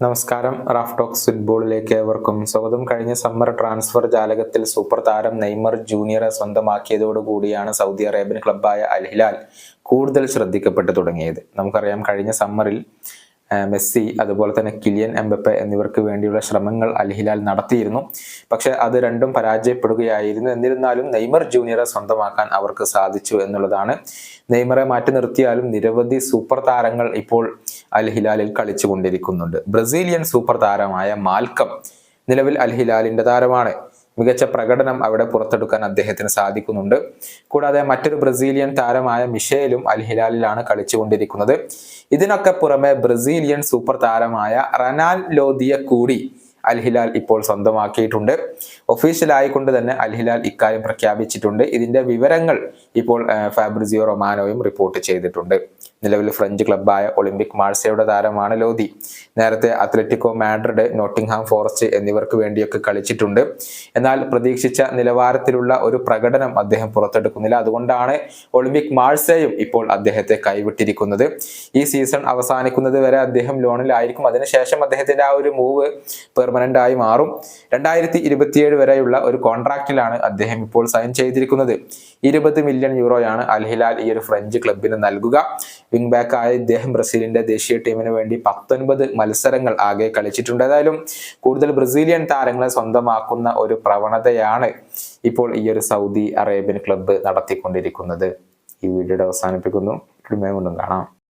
നമസ്കാരം. Raf talks ഫുട്ബോളിലേക്ക് ഏവർക്കും സ്വാഗതം. കഴിഞ്ഞ സമ്മർ ട്രാൻസ്ഫർ ജാലകത്തിൽ സൂപ്പർ താരം നെയ്മർ ജൂനിയറെ സ്വന്തമാക്കിയതോടുകൂടിയാണ് സൗദി അറേബ്യൻ ക്ലബ്ബായ അൽ ഹിലാൽ കൂടുതൽ ശ്രദ്ധിക്കപ്പെട്ടു തുടങ്ങിയത്. നമുക്കറിയാം കഴിഞ്ഞ സമ്മറിൽ മെസ്സി അതുപോലെ തന്നെ കിലിയൻ എംബപ്പെ എന്നിവർക്ക് വേണ്ടിയുള്ള ശ്രമങ്ങൾ അൽ ഹിലാൽ നടത്തിയിരുന്നു. പക്ഷെ അത് രണ്ടും പരാജയപ്പെടുകയായിരുന്നു. എന്നിരുന്നാലും നെയ്മർ ജൂനിയറെ സ്വന്തമാക്കാൻ അവർക്ക് സാധിച്ചു എന്നുള്ളതാണ്. നെയ്മറെ മാറ്റി നിർത്തിയാലും നിരവധി സൂപ്പർ താരങ്ങൾ ഇപ്പോൾ അൽ ഹിലാലിൽ കളിച്ചുകൊണ്ടിരിക്കുന്നുണ്ട്. ബ്രസീലിയൻ സൂപ്പർ താരമായ മാൽക്കം നിലവിൽ അൽ ഹിലാലിന്റെ താരമാണ്. മികച്ച പ്രകടനം അവിടെ പുറത്തെടുക്കാൻ അദ്ദേഹത്തിന് സാധിക്കുന്നുണ്ട്. കൂടാതെ മറ്റൊരു ബ്രസീലിയൻ താരമായ മിഷേലും അൽ ഹിലാലിലാണ് കളിച്ചുകൊണ്ടിരിക്കുന്നത്. ഇതിനൊക്കെ പുറമെ ബ്രസീലിയൻ സൂപ്പർ താരമായ റനാൽ ലോദിയ കൂടി അൽ ഹിലാൽ ഇപ്പോൾ സ്വന്തമാക്കിയിട്ടുണ്ട്. ഒഫീഷ്യലായിക്കൊണ്ട് തന്നെ അൽ ഹിലാൽ ഇക്കാര്യം പ്രഖ്യാപിച്ചിട്ടുണ്ട്. ഇതിന്റെ വിവരങ്ങൾ ഇപ്പോൾ ഫാബ്രിസിയോ റൊമാനോയും റിപ്പോർട്ട് ചെയ്തിട്ടുണ്ട്. നിലവിൽ ഫ്രഞ്ച് ക്ലബ്ബായ ഒളിമ്പിക് മാഴ്സയുടെ താരമാണ് ലോധി. നേരത്തെ അത്ലറ്റിക്കോ മാഡ്രിഡ് നോട്ടിംഗ്ഹാം ഫോറസ്റ്റ് എന്നിവർക്ക് വേണ്ടിയൊക്കെ കളിച്ചിട്ടുണ്ട്. എന്നാൽ പ്രതീക്ഷിച്ച നിലവാരത്തിലുള്ള ഒരു പ്രകടനം അദ്ദേഹം പുറത്തെടുക്കുന്നില്ല. അതുകൊണ്ടാണ് ഒളിമ്പിക് മാഴ്സയും ഇപ്പോൾ അദ്ദേഹത്തെ കൈവിട്ടിരിക്കുന്നത്. ഈ സീസൺ അവസാനിക്കുന്നത് വരെ അദ്ദേഹം ലോണിലായിരിക്കും. അതിനുശേഷം അദ്ദേഹത്തിന്റെ ആ ഒരു മൂവ് പെർമനന്റ് ആയി മാറും. രണ്ടായിരത്തി ഇരുപത്തിയേഴ് വരെയുള്ള ഒരു കോൺട്രാക്റ്റിലാണ് അദ്ദേഹം ഇപ്പോൾ സൈൻ ചെയ്തിരിക്കുന്നത്. ഇരുപത് മില്യൺ യൂറോയാണ് അൽഹിലാൽ ഈ ഒരു ഫ്രഞ്ച് ക്ലബിന് നൽകുക. വിംഗ് ബാക്ക് ആയ ഇദ്ദേഹം ബ്രസീലിന്റെ ദേശീയ ടീമിന് വേണ്ടി പത്തൊൻപത് മത്സരങ്ങൾ ആകെ കളിച്ചിട്ടുണ്ട്. ഏതായാലും കൂടുതൽ ബ്രസീലിയൻ താരങ്ങളെ സ്വന്തമാക്കുന്ന ഒരു പ്രവണതയാണ് ഇപ്പോൾ ഈ ഒരു സൗദി അറേബ്യൻ ക്ലബ്ബ് നടത്തിക്കൊണ്ടിരിക്കുന്നത്. ഈ വീഡിയോയുടെ അവസാനിപ്പിക്കുന്നു. കാണാം.